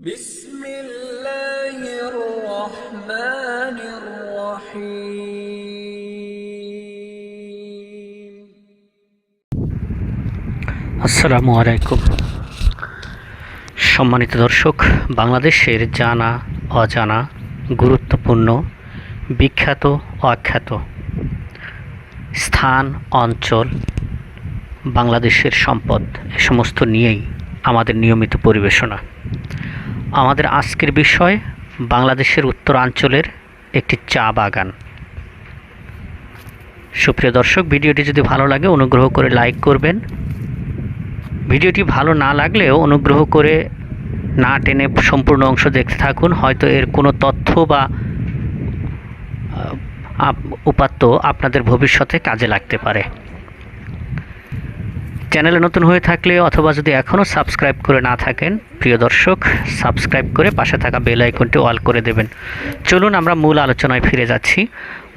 بسم الله الرحمن الرحيم আসসালামু আলাইকুম সম্মানিত দর্শক বাংলাদেশের জানা অজানা গুরুত্বপূর্ণ বিখ্যাত অখ্যাত স্থান অঞ্চল বাংলাদেশের সম্পদ এ সমস্ত নিয়েই আমাদের নিয়মিত পরিবেশনা আমাদের আজকের বিষয় বাংলাদেশের উত্তরাঞ্চলের একটি চা বাগান। সুপ্রিয় দর্শক, ভিডিওটি যদি ভালো লাগে, অনুগ্রহ করে লাইক করবেন। ভিডিওটি ভালো না লাগলেও অনুগ্রহ করে না টেনে সম্পূর্ণ অংশ দেখতে থাকুন। হয়তো এর কোনো তথ্য বা উপাত্ত আপনাদের ভবিষ্যতে কাজে লাগতে পারে। চ্যানেলে নতুন হয়ে থাকলে অথবা যদি এখনও সাবস্ক্রাইব করে না থাকেন, প্রিয় দর্শক, সাবস্ক্রাইব করে পাশে থাকা বেল আইকনটি অল করে দেবেন। চলুন আমরা মূল আলোচনায় ফিরে যাচ্ছি।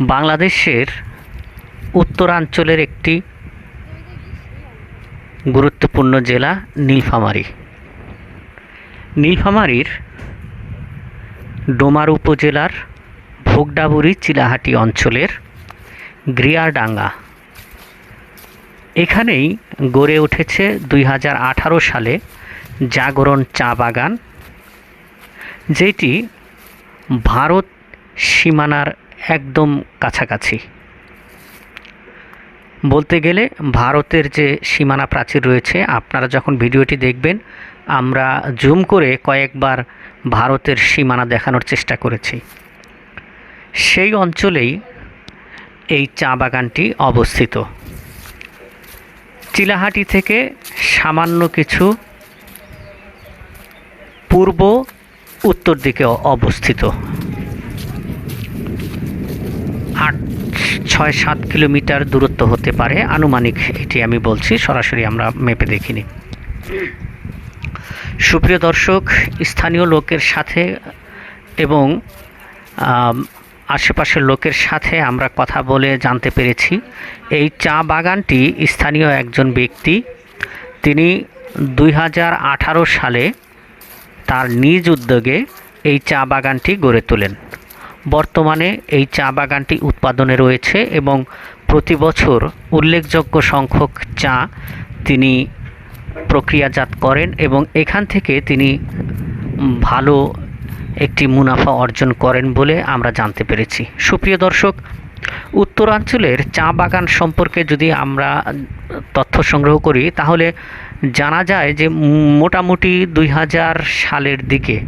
বাংলাদেশের উত্তরাঞ্চলের একটি গুরুত্বপূর্ণ জেলা নীলফামারী। নীলফামারীর ডোমার উপজেলার ভোগডাবুরি চিলাহাটি অঞ্চলের গ্রিয়ারডাঙ্গা এখানেই গড়ে উঠেছে দুই হাজার আঠারো সালে জাগরণ চা বাগান, যেটি ভারত সীমানার একদম কাছাকাছি। বলতে গেলে ভারতের যে সীমানা প্রাচীর রয়েছে, আপনারা যখন ভিডিওটি দেখবেন, আমরা জুম করে কয়েকবার ভারতের সীমানা দেখানোর চেষ্টা করেছি। সেই অঞ্চলেই এই চা বাগানটি অবস্থিত। চিলাহাটি থেকে সামান্য কিছু পূর্ব উত্তর দিকে অবস্থিত। আট, ছয়, সাত কিলোমিটার দূরত্ব হতে পারে। আনুমানিক এটি আমি বলছি, সরাসরি আমরা মেপে দেখিনি। সুপ্রিয় দর্শক, স্থানীয় লোকের সাথে এবং আশেপাশের লোকের সাথে আমরা কথা বলে জানতে পেরেছি। এই চা বাগানটি স্থানীয় একজন ব্যক্তি। তিনি দুই হাজার আঠারো সালে তার নিজ উদ্যোগে এই চা বাগানটি গড়ে তোলেন। বর্তমানে এই চা বাগানটি উৎপাদনে রয়েছে এবং প্রতি বছর উল্লেখযোগ্য সংখ্যক চা তিনি প্রক্রিয়াজাত করেন এবং এখান থেকে তিনি ভালো একটি মুনাফা অর্জন করেন বলে আমরা জানতে পেরেছি। সুপ্রিয় দর্শক, উত্তরাঞ্চলের চা বাগান সম্পর্কে যদি আমরা তথ্য সংগ্রহ করি, তাহলে জানা যায় যে মোটামুটি দুই হাজার সালের দিকে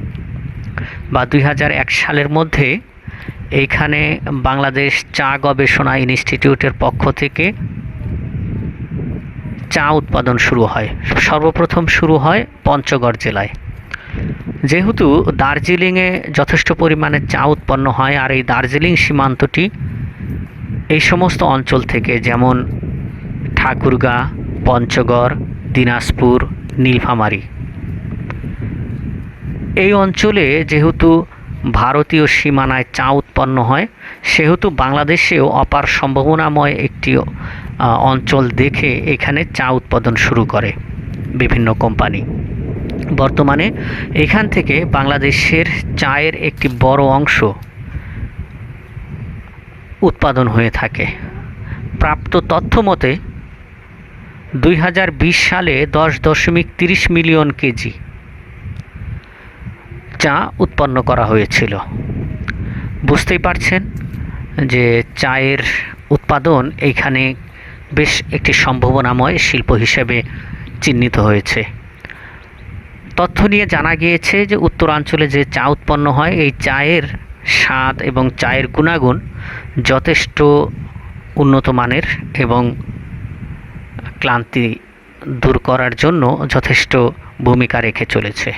বা দুই হাজার এক সালের মধ্যে এইখানে বাংলাদেশ চা গবেষণা ইনস্টিটিউটের পক্ষ থেকে চা উৎপাদন শুরু হয়। সর্বপ্রথম শুরু হয় পঞ্চগড় জেলায়। যেহেতু দার্জিলিংয়ে যথেষ্ট পরিমাণে চা উৎপন্ন হয়, আর এই দার্জিলিং সীমান্তটি এই সমস্ত অঞ্চল থেকে যেমন ঠাকুরগাঁ, পঞ্চগড়, দিনাজপুর, নীলফামারী। এই অঞ্চলে যেহেতু ভারতীয় সীমানায় চা উৎপন্ন হয়, সেহেতু বাংলাদেশেও অপার সম্ভাবনাময় একটি অঞ্চল দেখে এখানে চা উৎপাদন শুরু করে বিভিন্ন কোম্পানি। বর্তমানে এখান থেকে বাংলাদেশের চায়ের একটি বড় অংশ উৎপাদন হয়ে থাকে। প্রাপ্ত তথ্য মতে, দুই হাজার বিশ সালে দশ দশমিক তিরিশ মিলিয়ন কেজি চা উৎপন্ন করা হয়েছিল। বুঝতেই পারছেন যে চায়ের উৎপাদন এইখানে বেশ একটি সম্ভাবনাময় শিল্প হিসেবে চিহ্নিত হয়েছে। তথ্য নিয়ে জানা গিয়েছে যে উত্তরাঞ্চলে যে চা উৎপন্ন হয়, এই চায়ের স্বাদ এবং চায়ের গুণাগুণ যথেষ্ট উন্নত মানের এবং ক্লান্তি দূর করার জন্য যথেষ্ট ভূমিকা রেখে চলেছে।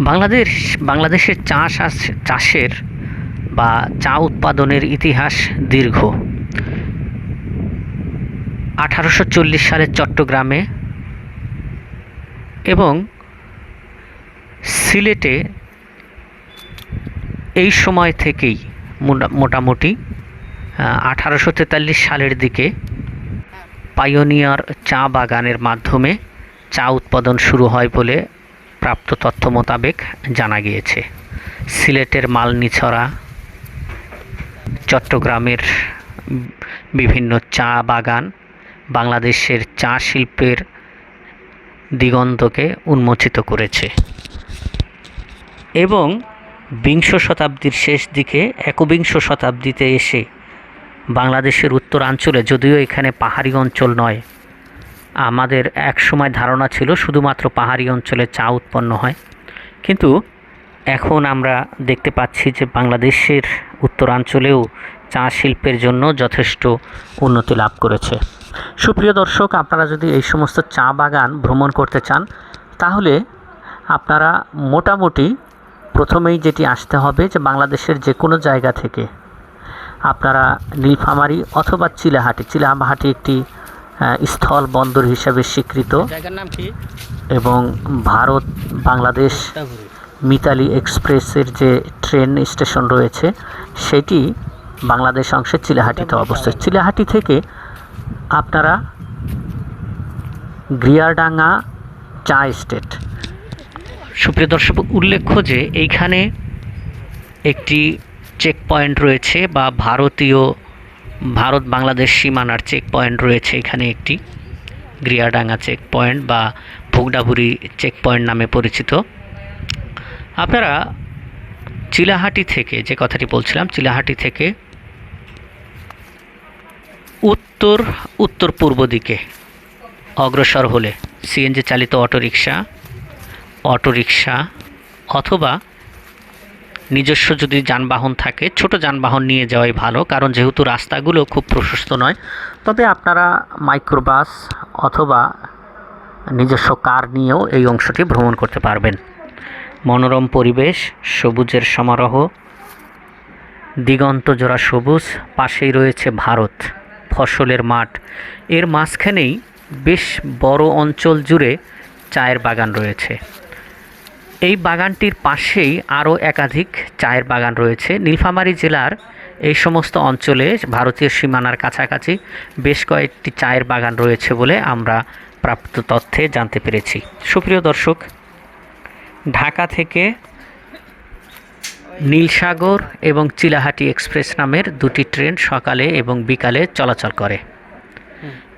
বাংলাদেশ, বাংলাদেশের আস- চাষের বা চা উৎপাদনের ইতিহাস দীর্ঘ। আঠারোশো চল্লিশ সালে চট্টগ্রামে এবং সিলেটে এই সময় থেকেই মোটা- মোটামুটি আঠারোশো তেতাল্লিশ সালের দিকে পাইওনিয়ার চা বাগানের মাধ্যমে চা উৎপাদন শুরু হয় বলে প্রাপ্ত তথ্য মোতাবেক জানা গিয়েছে। সিলেটের মালনিছড়া, চট্টগ্রামের বিভিন্ন চা বাগান, বাংলাদেশের চা শিল্পের দিগন্তকে উন্মোচিত করেছে এবং বিংশ শতাব্দীর শেষ দিকে একবিংশ শতাব্দীতে এসে বাংলাদেশের উত্তরাঞ্চলে, যদিও এখানে পাহাড়ি অঞ্চল নয়, আমাদের এক সময় ধারণা ছিল শুধুমাত্র পাহাড়ি অঞ্চলে চা উৎপন্ন হয়। কিন্তু এখন আমরা দেখতে পাচ্ছি যে বাংলাদেশের উত্তরাঞ্চলেও চা শিল্পের জন্য যথেষ্ট উন্নতি লাভ করেছে। সুপ্রিয় দর্শক আপনারা যদি এই সমস্ত চা বাগান ভ্রমণ করতে চান তাহলে আপনারা মোটামুটি প্রথমেই যেটি আসতে হবে যে বাংলাদেশের যে কোনো জায়গা থেকে আপনারা নীলফামারী অথবা চিলাহাটি চিলাহাটি একটি স্থল বন্দর হিসাবে স্বীকৃত এবং ভারত বাংলাদেশ মিতালি। এক্সপ্রেসের যে ট্রেন স্টেশন রয়েছে সেটি বাংলাদেশ অংশে চিলাহাটিতে অবস্থিত। চিলাহাটি থেকে আপনারা গ্রিয়ারডাঙ্গা চা এস্টেট। সুপ্রিয় দর্শক, উল্লেখ্য যে এইখানে একটি চেক পয়েন্ট রয়েছে বা ভারতীয়, ভারত বাংলাদেশ সীমানার চেক পয়েন্ট রয়েছে। এখানে একটি গ্রিয়াডাঙ্গা চেক পয়েন্ট বা ভোগডাবুরি চেক পয়েন্ট নামে পরিচিত। আপনারা চিলাহাটি থেকে যে কথাটি বলছিলাম, চিলাহাটি থেকে উত্তর উত্তর পূর্ব দিকে। অগ্রসর হলে সিএনজি চালিত অটোরিকশা অটোরিকশা, অথবা নিজস্ব যদি যানবাহন থাকে, ছোট যানবাহন নিয়ে যাওয়াই ভালো, কারণ যেহেতু রাস্তাগুলো খুব প্রশস্ত নয়, তবে আপনারা মাইক্রোবাস অথবা নিজস্ব কার নিয়েও এই অংশটি ভ্রমণ করতে পারবেন। মনোরম পরিবেশ, সবুজের সমারোহ, দিগন্ত জোড়া সবুজ, পাশেই রয়েছে ভারত। ফসলের মাঠ। এর মাঝখানেই বেশ বড় অঞ্চল জুড়ে চায়ের বাগান রয়েছে। এই বাগানটির পাশেই আরও একাধিক চায়ের বাগান রয়েছে। নীলফামারী জেলার এই সমস্ত অঞ্চলে ভারতীয় সীমানার কাছাকাছি বেশ কয়েকটি চায়ের বাগান রয়েছে বলে আমরা প্রাপ্ত তথ্যে জানতে পেরেছি। সুপ্রিয় দর্শক, ঢাকা থেকে নীলসাগর এবং চিলাহাটি এক্সপ্রেস নামের দুটি ট্রেন সকালে এবং বিকালে চলাচল করে।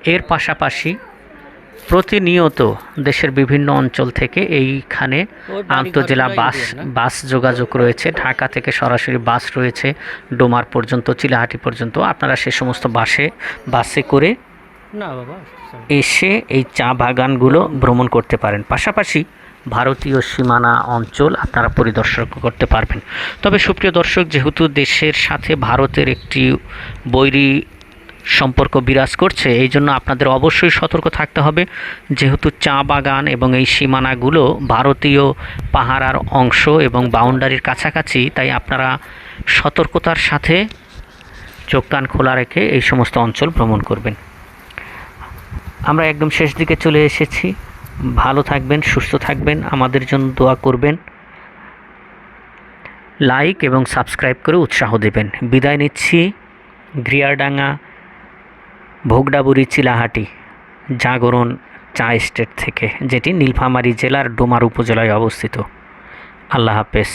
এর পাশাপাশি প্রতিনিয়ত দেশের বিভিন্ন অঞ্চল থেকে এইখানে আন্তজেলা বাস বাস যোগাযোগ রয়েছে। ঢাকা থেকে সরাসরি বাস রয়েছে ডোমার পর্যন্ত চিলাহাটি পর্যন্ত। আপনারা সে সমস্ত বাসে বাসে করে এসে এই চা বাগানগুলো ভ্রমণ করতে পারেন। পাশাপাশি ভারতীয় সীমানা অঞ্চল আপনারা পরিদর্শন করতে পারবেন। তবে সুপ্রিয় দর্শক, যেহেতু দেশের সাথে ভারতের একটি বৈরী সম্পর্ক বিরাজ করছে, এই জন্য আপনাদের অবশ্যই সতর্ক থাকতে হবে। যেহেতু চা বাগান এবং এই সীমানাগুলো ভারতীয় পাহারার অংশ এবং বাউন্ডারির কাছাকাছি, তাই আপনারা সতর্কতার সাথে চোখ কান খোলা রেখে এই সমস্ত অঞ্চল ভ্রমণ করবেন। আমরা একদম শেষ দিকে চলে এসেছি। ভালো থাকবেন, সুস্থ থাকবেন, আমাদের জন্য দোয়া করবেন। লাইক এবং সাবস্ক্রাইব করে উৎসাহ দেবেন। বিদায় নিচ্ছি গ্রিয়ারডাঙ্গা ভোগডাবুরি, চিলাহাটি, জাগরণ, চা স্টেট থেকে, যেটি নীলফামারী জেলার ডোমার উপজেলায় অবস্থিত। আল্লাহ হাফেজ।